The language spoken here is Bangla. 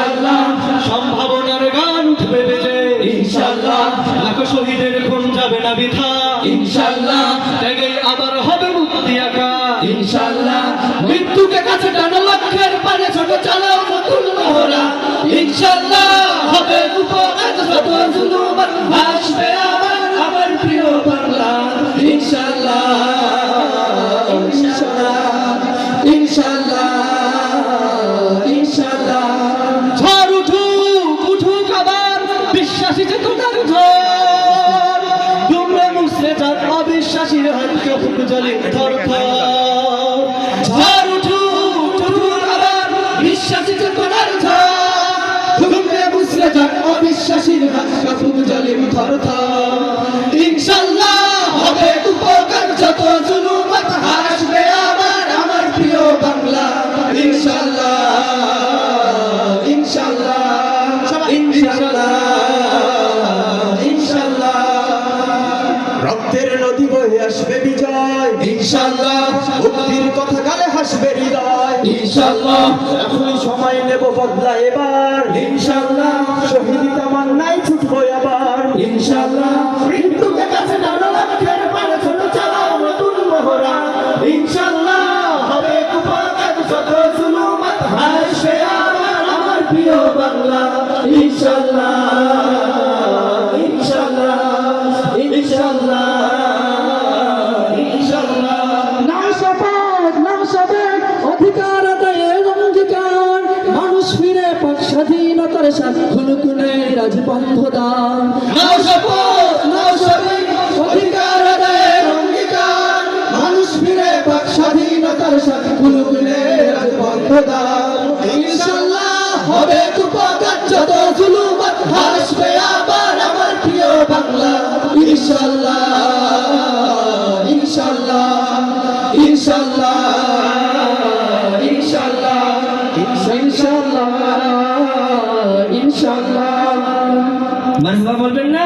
ইনশাল্লাহ সম্ভাবনার গান উঠবে বেজে ইনশাল্লাহ লাখো শহীদের খুন যাবে না বৃথা। ইনশাল্লাহ ত্যাগে আবার হবে মুক্তি আঁকা ইনশাল্লাহ মৃত্যুকে কাছে টানো লক্ষ্যের পানে ছোট চালাও নতুন মহড়া। ইনশাল্লাহ হবে উপকার যত জুলুম আসবে আবার আমার প্রিয় বাংলা। ইনশাল্লাহ ইনশাল্লাহ ইনশাল্লাহ অবিশ্বাসীর হাত ফুক জলে থর ঝড় উঠুক উঠুক আবার বিশ্বাসী চেতনার ঝড়। ঘুমে বুঝলে যান অবিশ্বাসীর হাত কাপুক জলে থর থর রক্তের নদী বয়ে আসবে বিজয়। ইনশাল্লাহ মুক্তির কথা গালে হাসবে হৃদয়। ইনশাল্লাহ এখনই সময় নেব বদলা এবার। ইনশাল্লাহ শহীদ আমার নাই ছুটবো আবার। ইনশাল্লাহ মৃত্যুকে কাছে টানো লক্ষ্যের পানে ছোট চালাও নতুন মহড়া। ইনশাল্লাহ হবে কুপাকার শত জুলুমাত হাসবে আবার আমার প্রিয় বাংলা। ইনশাল্লাহ স্বাধীনতার সাথে খুলকুনে রাজবন্ধ দান মানুষ ফিরে পাক স্বাধীনতার সাথে কুলকুলে রাজবন্ধদার ইনশাল্লাহ হবে কুপকার যত জুলুমাত হাসবে ইনশাল্লাহ ইনশাল্লাহ ইনশাল্লাহ ইনশাল্লাহ ইনশাআল্লাহ ইনশাআল্লাহ। মারহাবা বলবেন না?